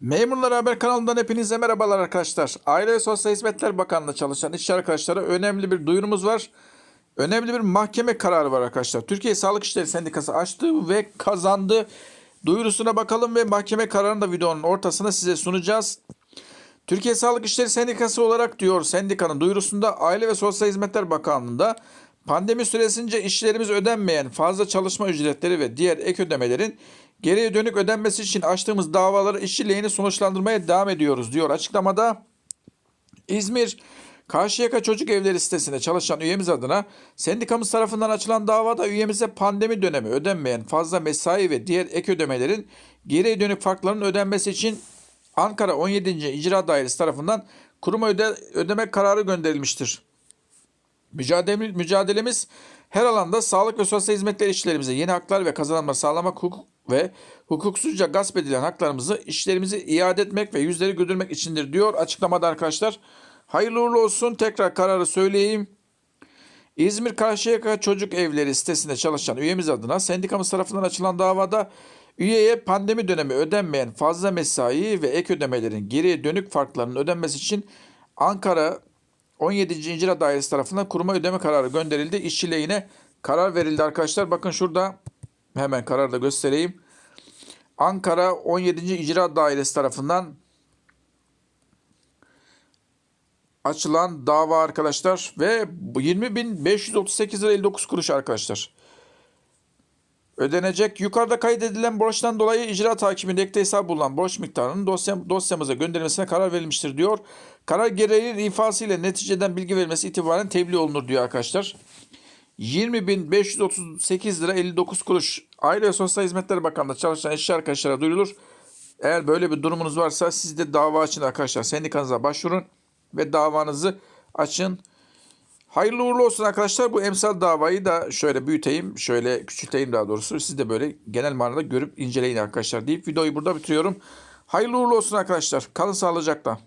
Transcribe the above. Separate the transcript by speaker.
Speaker 1: Memurlar Haber kanalından hepinize merhabalar arkadaşlar. Aile ve Sosyal Hizmetler Bakanlığı çalışan işçi arkadaşlara önemli bir duyurumuz var. Önemli bir mahkeme kararı var arkadaşlar. Türkiye Sağlık İşleri Sendikası açtı ve kazandı. Duyurusuna bakalım ve mahkeme kararını da videonun ortasına size sunacağız. Türkiye Sağlık İşleri Sendikası olarak diyor sendikanın duyurusunda Aile ve Sosyal Hizmetler Bakanlığı'nda pandemi süresince işçilerimiz ödenmeyen fazla çalışma ücretleri ve diğer ek ödemelerin geriye dönük ödenmesi için açtığımız davaları işçi lehine sonuçlandırmaya devam ediyoruz diyor açıklamada. İzmir Karşıyaka Çocuk Evleri sitesinde çalışan üyemiz adına sendikamız tarafından açılan davada üyemize pandemi dönemi ödenmeyen fazla mesai ve diğer ek ödemelerin geriye dönük farklarının ödenmesi için Ankara 17. İcra Dairesi tarafından kuruma öde, ödeme kararı gönderilmiştir. Mücadele, mücadelemiz her alanda sağlık ve sosyal hizmetler işçilerimize yeni haklar ve kazanımlar sağlamak hukuk ve hukuksuzca gasp edilen haklarımızı işlerimizi iade etmek ve yüzleri güldürmek içindir diyor açıklamada arkadaşlar. Hayırlı uğurlu olsun tekrar kararı söyleyeyim. İzmir Karşıyaka Çocuk Evleri sitesinde çalışan üyemiz adına sendikamız tarafından açılan davada üyeye pandemi dönemi ödenmeyen fazla mesai ve ek ödemelerin geriye dönük farklarının ödenmesi için Ankara 17. İcra Dairesi tarafından kuruma ödeme kararı gönderildi. İşçi lehine karar verildi arkadaşlar. Bakın şurada hemen kararı da göstereyim. Ankara 17. İcra Dairesi tarafından açılan dava arkadaşlar ve 20.538 lira 59 kuruş arkadaşlar. Ödenecek yukarıda kaydedilen borçtan dolayı icra takibinde ekte hesap bulunan borç miktarının dosya, dosyamıza gönderilmesine karar verilmiştir diyor. Karar gereğinin ifası ile neticeden bilgi verilmesi itibaren tebliğ olunur diyor arkadaşlar. 20.538 lira 59 kuruş Aile ve Sosyal Hizmetler Bakanlığı çalışan işçi arkadaşlara duyurulur. Eğer böyle bir durumunuz varsa siz de dava açın arkadaşlar. Sendikanıza başvurun ve davanızı açın. Hayırlı uğurlu olsun arkadaşlar. Bu emsal davayı da şöyle büyüteyim, şöyle küçülteyim daha doğrusu. Siz de böyle genel manada görüp inceleyin arkadaşlar deyip videoyu burada bitiriyorum. Hayırlı uğurlu olsun arkadaşlar. Kalın sağlıcakla.